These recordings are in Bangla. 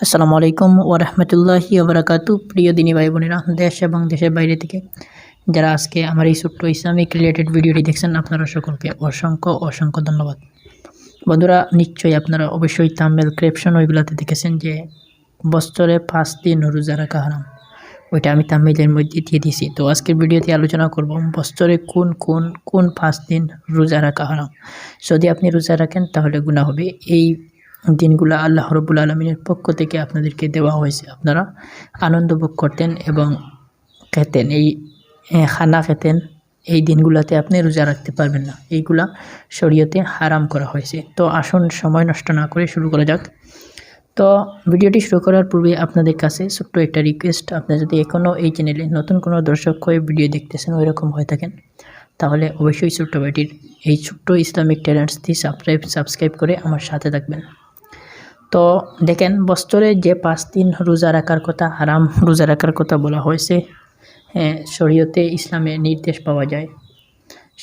আসসালামু আলাইকুম ওরহমতুল্লাহি ওবরাকাতু প্রিয় দিনী ভাই বোনেরা, দেশ এবং দেশের বাইরে থেকে যারা আজকে আমার এই ছোট্ট ইসলামিক রিলেটেড ভিডিওটি দেখছেন, আপনারা সকলকে অসংখ্য অসংখ্য ধন্যবাদ। বন্ধুরা, নিশ্চয়ই আপনারা অবশ্যই তামেল ক্রেপশন ওইগুলাতে দেখেছেন যে, বছরে পাঁচ দিন রোজা রাখা হারাম। ওইটা আমি তামিলের মধ্যে দিয়ে দিয়েছি। তো আজকের ভিডিওতে আলোচনা করব, বছরে কোন কোন কোন পাঁচ দিন রোজা রাখা হারাম। যদি আপনি রোজা রাখেন, তাহলে গুণা হবে। এই দিনগুলো আল্লাহ রবুল আলমিনের পক্ষ থেকে আপনাদেরকে দেওয়া হয়েছে। আপনারা আনন্দ ভোগ করতেন এবং খেতেন। এই খানা খেতেন। এই দিনগুলোতে আপনি রোজা রাখতে পারবেন না। এইগুলা শরীয়তে হারাম করা হয়েছে। তো আসুন, সময় নষ্ট না করে শুরু করা যাক। তো ভিডিওটি শুরু করার পূর্বে আপনাদের কাছে ছোট্ট একটা রিকোয়েস্ট। আপনি যদি এখনও এই চ্যানেলে নতুন কোনো দর্শক হয়ে ভিডিও দেখতেছেন ওই রকম হয়ে থাকেন, তাহলে অবশ্যই ছোট্ট ভাইটির এই ছোট্ট ইসলামিক ট্যালেন্টসটি সাবস্ক্রাইব সাবস্ক্রাইব করে আমার সাথে থাকবেন। তো দেখেন, বছরে যে পাঁচ দিন রোজা রাখার কথা আরাম রোজা রাখার কথা বলা হয়েছে হ্যাঁ শরীয়তে ইসলামে নির্দেশ পাওয়া যায়,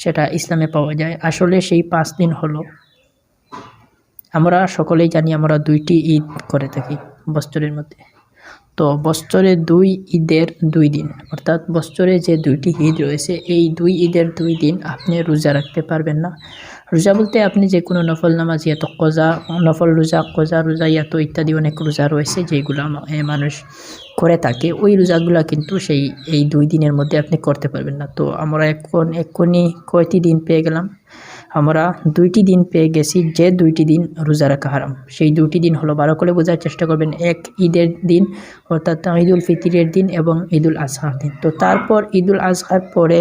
সেটা ইসলামে পাওয়া যায়। আসলে সেই পাঁচ দিন হলো, আমরা সকলেই জানি আমরা দুইটি ঈদ করে থাকি বছরের মধ্যে। তো বছরে দুই ঈদের দুই দিন, অর্থাৎ বছরে যে দুইটি ঈদ রয়েছে, এই দুই ঈদের দুই দিন আপনি রোজা রাখতে পারবেন না। রোজা বলতে আপনি যে কোনো নফল নামাজ, ইয়াতো কজা, নফল রোজা কজা রোজা ইয়াতো ইত্যাদি অনেক রোজা রয়েছে যেগুলো মানুষ করে থাকে ওই রোজাগুলো কিন্তু সেই, এই দুই দিনের মধ্যে আপনি করতে পারবেন না। তো আমরা এখন এক্ষুনি কয়টি দিন পেয়ে গেলাম? আমরা দুইটি দিন পেয়ে গেছি যে দুইটি দিন রোজা রাখা হারাম। সেই দুইটি দিন হলো ভালো করে বোঝার চেষ্টা করবেন। এক ঈদের দিন, অর্থাৎ ঈদুল ফিতরের দিন এবং ঈদুল আজহার দিন। তো তারপর ঈদুল আজহার পরে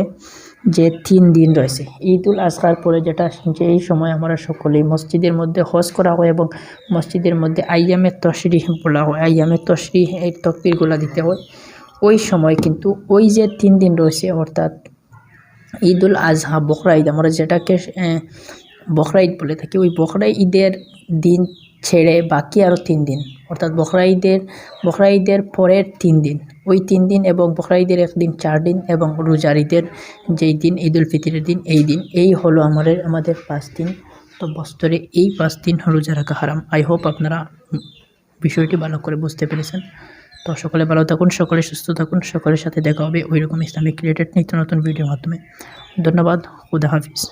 যে তিন দিন রয়েছে। ঈদুল আজহার পরে যেটা যেই সময় আমরা সকলেই মসজিদের মধ্যে হজ করা হয় এবং মসজিদের মধ্যে আইয়ামের তশরিহ বলা হয় আইয়ামের তশরিহ এই তকবিরগুলো দিতে হয়। ওই সময় কিন্তু ওই যে তিন দিন রয়েছে, অর্থাৎ ঈদুল আজহা, বকরা ঈদ, আমরা যেটাকে বকরা ঈদ বলে থাকি, ওই বকরা ঈদের দিন ছেড়ে বাকি আরও তিন দিন। অর্থাৎ বকরা ঈদের বকরা ঈদের পরের তিন দিন। ওই তিন দিন এবং বকরা ঈদের একদিন চার দিন এবং রোজার ঈদের যেই দিন ঈদুল ফিতরের দিন, এই দিন। এই হলো আমাদের আমাদের পাঁচ দিন। তো বস্তরে এই পাঁচ দিন রোজা রাখা হারাম। আই হোপ আপনারা বিষয়টি ভালো করে বুঝতে পেরেছেন। তো সকলে ভালো থাকুন, সকলে সুস্থ থাকুন, সকলের সাথে দেখা হবে ওই রকম ইসলামিক রিলেটেড নিত্য নতুন ভিডিওর মাধ্যমে। ধন্যবাদ, খুদা হাফিজ।